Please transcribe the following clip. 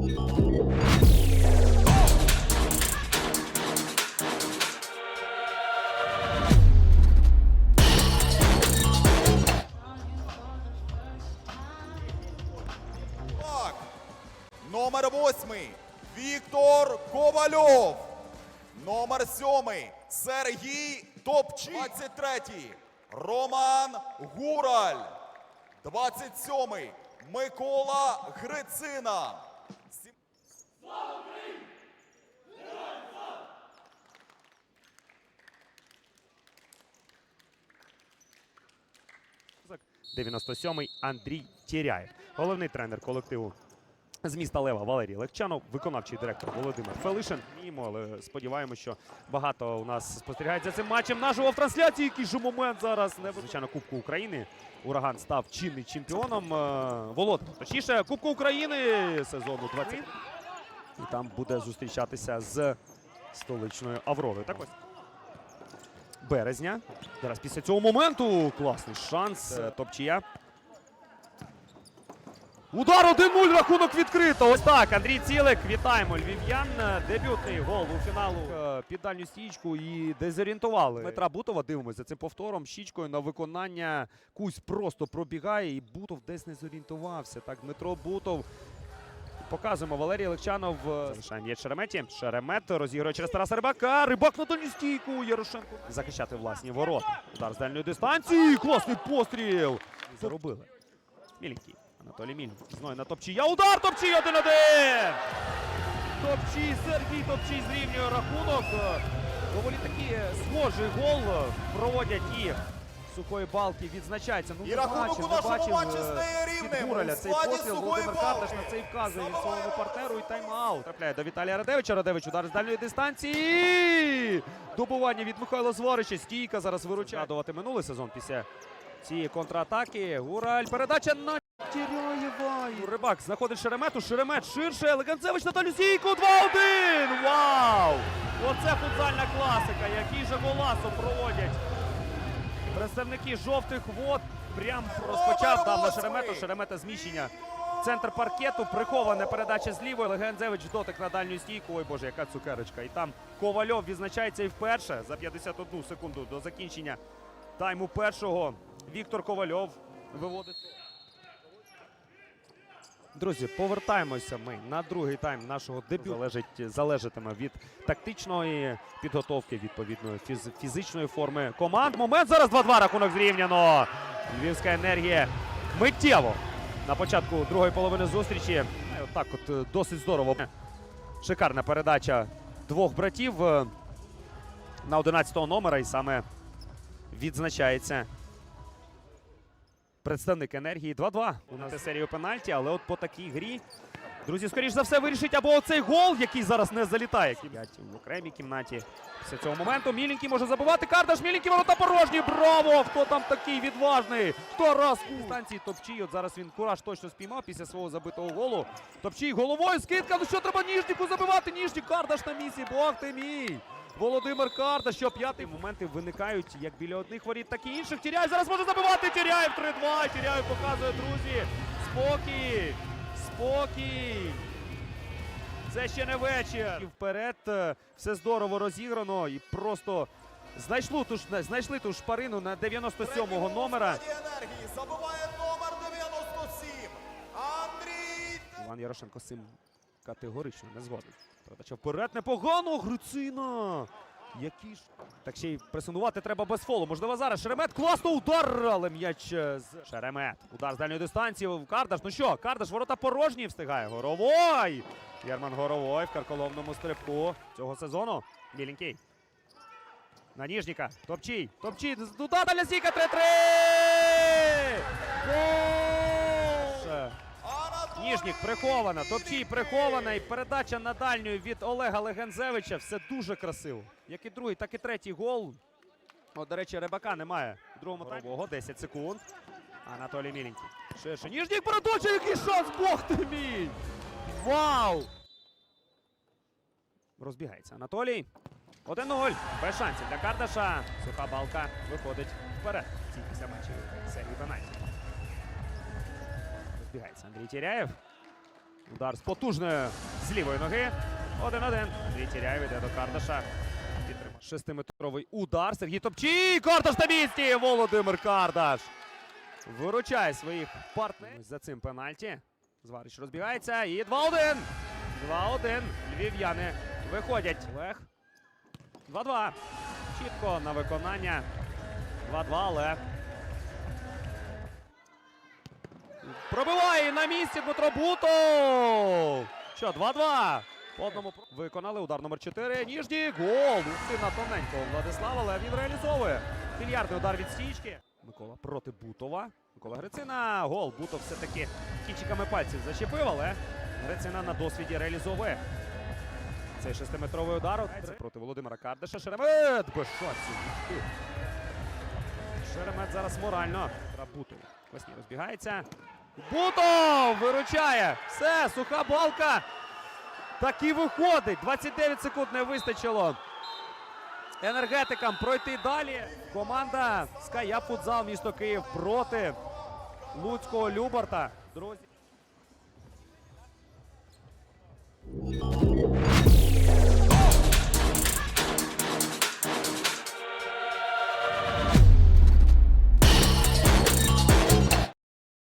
Номер восьмий Віктор Ковальов. Номер сьомий Сергій Топчі. 23-й Роман Гураль. 27-й Микола Грицина. 97-й Андрій Тіряєв. Головний тренер колективу з міста Лева Валерій Легчанов, виконавчий директор Володимир Фелишин. Вміємо, але сподіваємося, що багато у нас спостерігають за цим матчем. Наживо в трансляції. Який же момент зараз не звичайно Кубку України. Ураган став чинний чемпіоном. Е, Волод, точніше, Кубку України сезону 20. І там буде зустрічатися з столичною Авророю. Так ось березня. Зараз після цього моменту класний шанс. Е, Топчія. Удар 1-0, рахунок відкрито. Ось так. Андрій Цілик. Вітаємо львів'ян. Е, Дебютний гол у фіналу е, під дальню стічку і дезорієнтували. Дмитра Бутова дивимося за цим повтором. Щічкою на виконання. Кусь просто пробігає, і Бутов десь не зорієнтувався. Так, Дмитро Бутов. Показуємо Валерій Легчанов. е, Залишає Шереметі. Шеремет розігрує через Тараса Рибака. Рибак на дальню стійку. Ярошенко. Захищати власні ворота. Удар з дальньої дистанції. Класний постріл. Заробили. Міленький. Анатолій Міленький. Знову на Топчія. Удар Топчій 1-1. Топчій, Сергій Топчій зрівнює рахунок. Доволі таки схожий гол проводять і сухої балки відзначається. Ну, І не рахунок бачив, у не нашому бачив, матчі е, стає під рівним. Гураля У цей складі постріл. Сухої Володимир Карташ на Балки. це і вказує Забиває. своєму партнеру і тайм-аут. Трапляє до Віталія Радевича. Радевич удар з дальньої дистанції. Добування від Михайла Зворича. Стійка зараз виручає. Згадувати минулий сезон після цієї контратаки. Гураль. Передача на Тіряєва. Рибак знаходить Шеремету. Шеремет ширше. Леганцевич на стійку. 2-1. Вау! Оце футзальна класика. Який же голасо проводять представники жовтих вод. Прям розпочав там на Шеремету. Шеремета зміщення. Центр паркету, прихована передача з лівої. Легензевич дотик на дальню стійку. Ой Боже, яка цукерочка. І там Ковальов відзначається і вперше за 51 секунду до закінчення тайму першого. Віктор Ковальов виводить. Друзі, повертаємося ми на другий тайм нашого дебюту. Залежить, залежатиме від тактичної підготовки, відповідної фіз, фізичної форми команд. Момент зараз 2-2 рахунок зрівняно. Львівська енергія миттєво на початку другої половини зустрічі. Так, от е, досить здорово. Шикарна передача двох братів е, на 11-го номера, і саме відзначається представник енергії 2-2. У нас серію пенальті, але от по такій грі. Друзі, скоріш за все, вирішить або оцей гол, який зараз не залітає. В окремій кімнаті. Після цього моменту Міленький може забивати. Кардаш Міленький ворота порожні. Браво! Хто там такий відважний? Тарас у станції Топчій. От зараз він кураж точно спіймав після свого забитого голу. Топчій головою скидка. Ну що треба ніжніку забивати? Ніжнік Кардаш на місці. Бог ти мій! Володимир Карда, що п'ятий моменти виникають як біля одних воріт, так і інших. Тіряй зараз може забивати. Тіряєв 3-2. Тіряєв показує, друзі. Спокій. Спокій. Це ще не вечір. І вперед е, все здорово розіграно і просто знайшли ту, знайшли ту шпарину на 97-го номера. Забиває номер 97. Андрій Іван Ярошенко з цим категорично не згоден. Передача вперед непогано. Грицина. Які ж. Так ще й пресунувати треба без фолу. Можливо, зараз Шеремет. Класно удар, але м'яч е, з Шеремет. Удар з дальньої дистанції. Кардаш. Ну що, Кардаш, ворота порожні встигає. Горовой. Єрман Горовой в карколомному стрибку цього сезону. Біленький. На Ніжніка. Топчій. Топчій. Удар дальня стійка 3-3. Анатолій прихована, Топчій прихована і передача на дальню від Олега Легензевича. Все дуже красиво. Як і другий, так і третій гол. О, до речі, Рибака немає в другому таймі. Ого, 10 секунд. Анатолій Міленький. Ширше. Ніжнік передача, який шанс! Бог ти мій! Вау! Розбігається Анатолій. 1-0. Без шансів для Кардаша. Суха балка виходить вперед. в цій після матчі серії пенальті. Розбігається Андрій Тіряєв. Удар з потужної з лівої ноги. 1-1. Андрій Тіряєв йде до Кардаша. Шестиметровий удар. Сергій Топчій. Кардаш на місці. Володимир Кардаш. Виручає своїх партнерів. За цим пенальті. Зварич розбігається. І 2-1. 2-1. Львів'яни виходять. Олег. 2-2. Чітко на виконання. 2-2, але. Пробиває на місці Дмитро Бутов. Що, 2-2. По одному виконали удар номер 4. Ніжній гол. На тоненького Владислава, але він реалізовує. Мільярдний удар від стічки. Микола проти Бутова. Микола Грицина. Гол. Бутов все-таки кінчиками пальців зачепив, але Грицина на досвіді реалізовує. Цей шестиметровий удар Це проти Володимира Кардиша. Шеремет ти. Шеремет зараз морально. Бутов. Весні розбігається. Бутов виручає. Все, суха балка. Так і виходить. 29 секунд не вистачило. Енергетикам пройти далі. Команда Ская Футзал місто Київ проти Луцького Любарта. Друзі.